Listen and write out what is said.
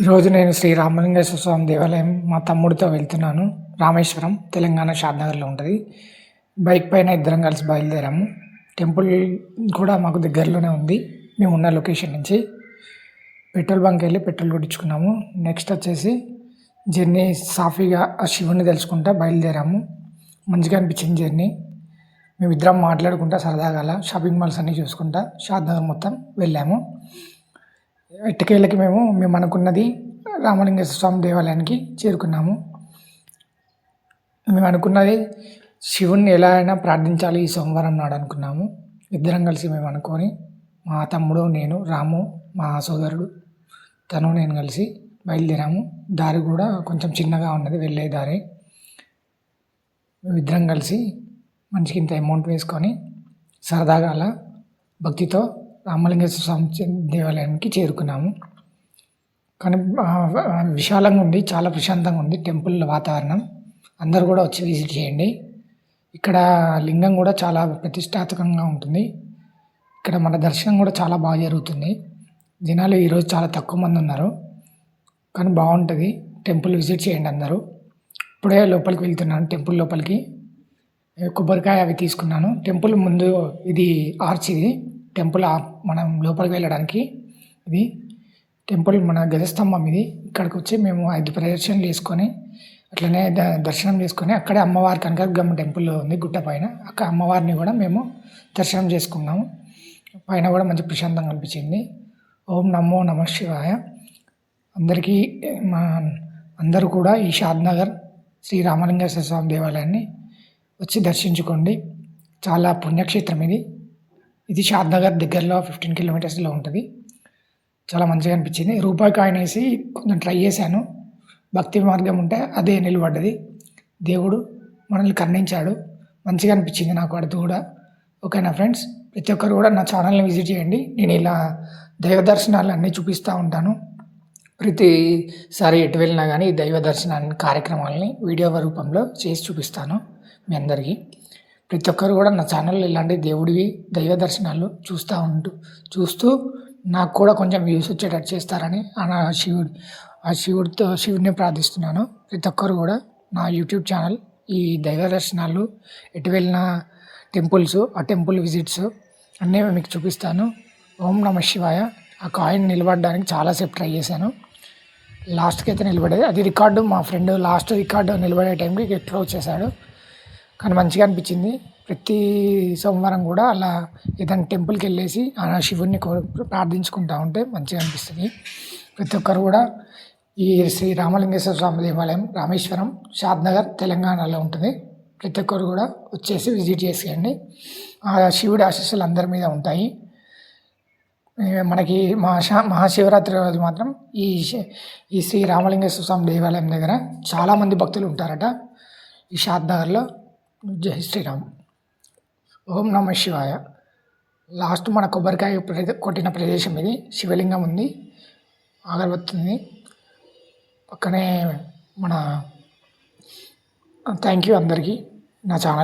ఈరోజు నేను శ్రీ రామలింగేశ్వర స్వామి దేవాలయం మా తమ్ముడితో వెళ్తున్నాను. రామేశ్వరం తెలంగాణ షాద్నగర్లో ఉంటుంది. బైక్ పైన ఇద్దరం కలిసి బయలుదేరాము. టెంపుల్ కూడా మాకు దగ్గరలోనే ఉంది. మేము ఉన్న లొకేషన్ నుంచి పెట్రోల్ బంక్ వెళ్ళి పెట్రోల్ కొట్టించుకున్నాము. నెక్స్ట్ వచ్చేసి జర్నీ సాఫీగా ఆ శివుని తెలుసుకుంటా బయలుదేరాము. మంచిగా అనిపించింది జర్నీ. మేమిద్దరం మాట్లాడుకుంటా సరదాగా షాపింగ్ మాల్స్ అన్నీ చూసుకుంటా షాద్నగర్ మొత్తం వెళ్ళాము. ఎట్టకేళ్ళకి మేము మేము అనుకున్నది రామలింగేశ్వర స్వామి దేవాలయానికి చేరుకున్నాము. మేము అనుకున్నది శివుణ్ణి ఎలా అయినా ప్రార్థించాలి ఈ సోమవారం నాడు అనుకున్నాము. ఇద్దరం కలిసి మేము అనుకొని మా తమ్ముడు నేను రాము మా సోదరుడు తను నేను కలిసి బయలుదేరాము. దారి కూడా కొంచెం చిన్నగా ఉన్నది వెళ్ళే దారి. ఇద్దరం కలిసి మనిషికి ఇంత అమౌంట్ వేసుకొని సరదాగా అలా భక్తితో రామలింగేశ్వర స్వామి దేవాలయానికి చేరుకున్నాము. కానీ విశాలంగా ఉంది చాలా ప్రశాంతంగా ఉంది టెంపుల్ వాతావరణం. అందరూ కూడా వచ్చి విజిట్ చేయండి. ఇక్కడ లింగం కూడా చాలా ప్రతిష్టాత్మకంగా ఉంటుంది. ఇక్కడ మన దర్శనం కూడా చాలా బాగా జరుగుతుంది. జనాలు ఈరోజు చాలా తక్కువ మంది ఉన్నారు. కానీ బాగుంటుంది. టెంపుల్ విజిట్ చేయండి అందరూ. ఇప్పుడే లోపలికి వెళ్తున్నాను టెంపుల్ లోపలికి. కొబ్బరికాయ అవి తీసుకున్నాను. టెంపుల్ ముందు ఇది ఆర్చ్ ఇది. టెంపుల్ మనం లోపలికి వెళ్ళడానికి. ఇది టెంపుల్ మన గజస్తంభం ఇది. ఇక్కడికి వచ్చి మేము ఐదు ప్రదర్శనలు వేసుకొని అట్లనే ద- దర్శనం చేసుకొని అక్కడే అమ్మవారి కనకదుర్గమ్మ టెంపుల్ ఉంది గుట్ట పైన. అక్కడ అమ్మవారిని కూడా మేము దర్శనం చేసుకున్నాము. పైన కూడా మంచి ప్రశాంతంగా అనిపించింది ఓం నమో నమ శివాయ. అందరికీ మా అందరూ కూడా ఈ షాద్నగర్ శ్రీ రామలింగేశ్వర స్వామి దేవాలయాన్ని వచ్చి దర్శించుకోండి. చాలా పుణ్యక్షేత్రం ఇది. ఇది షాద్నగర్ దగ్గరలో ఫిఫ్టీన్ కిలోమీటర్స్లో ఉంటుంది. చాలా మంచిగా అనిపించింది. రూపాయి కాయిన్ వేసి కొంచెం ట్రై చేశాను. భక్తి మార్గం ఉంటే అదే నిలబడ్డది. దేవుడు మనల్ని కర్ణించాడు. మంచిగా అనిపించింది నాకు అడుగు కూడా. ఓకేనా ఫ్రెండ్స్? ప్రతి ఒక్కరు కూడా నా ఛానల్ని విజిట్ చేయండి. నేను ఇలా దైవ దర్శనాలు అన్నీ చూపిస్తూ ఉంటాను. ప్రతిసారి ఎటు వెళ్ళినా కానీ దైవ దర్శనాన్ని కార్యక్రమాలని వీడియో రూపంలో చేసి చూపిస్తాను మీ అందరికీ. ప్రతి ఒక్కరు కూడా నా ఛానల్లో ఇలాంటి దేవుడివి దైవ దర్శనాలు చూస్తూ ఉంటూ చూస్తూ నాకు కూడా కొంచెం వ్యూస్ వచ్చేటట్టు చేస్తారని ఆ నా శివుడు ఆ శివుడితో శివుడిని ప్రార్థిస్తున్నాను. ప్రతి ఒక్కరు కూడా నా యూట్యూబ్ ఛానల్ ఈ దైవ దర్శనాలు ఎటు వెళ్ళిన టెంపుల్స్ ఆ టెంపుల్ విజిట్స్ అన్నీ మీకు చూపిస్తాను. ఓం నమ శివాయ. ఆ కాయిన్ నిలబడడానికి చాలాసేపు ట్రై చేశాను. లాస్ట్కి అయితే నిలబడేది. అది రికార్డు మా ఫ్రెండ్ లాస్ట్ రికార్డు నిలబడే టైంకి ఎట్లా వచ్చేసాడు కానీ మంచిగా అనిపించింది. ప్రతి సోమవారం కూడా అలా ఏదైనా టెంపుల్కి వెళ్ళేసి ఆ శివుణ్ణి కో ప్రార్థించుకుంటా ఉంటే మంచిగా అనిపిస్తుంది. ప్రతి ఒక్కరు కూడా ఈ శ్రీ రామలింగేశ్వర స్వామి దేవాలయం రామేశ్వరం షాద్నగర్ తెలంగాణలో ఉంటుంది. ప్రతి ఒక్కరు కూడా వచ్చేసి విజిట్ చేసేయండి. ఆ శివుడి ఆశీస్సులు అందరి మీద ఉంటాయి. మనకి మహా మహాశివరాత్రి రోజు మాత్రం ఈ ఈ శ్రీ రామలింగేశ్వర స్వామి దేవాలయం దగ్గర చాలామంది భక్తులు ఉంటారట. ఈ షాద్నగర్లో జై శ్రీరామ్. ఓం నమ శివాయ. లాస్ట్ మన కొబ్బరికాయ కొట్టిన ప్రదేశం ఇది. శివలింగం ఉంది. అగరబత్తి ఉంది. పక్కనే మన థ్యాంక్ యూ అందరికీ. నా ఛానల్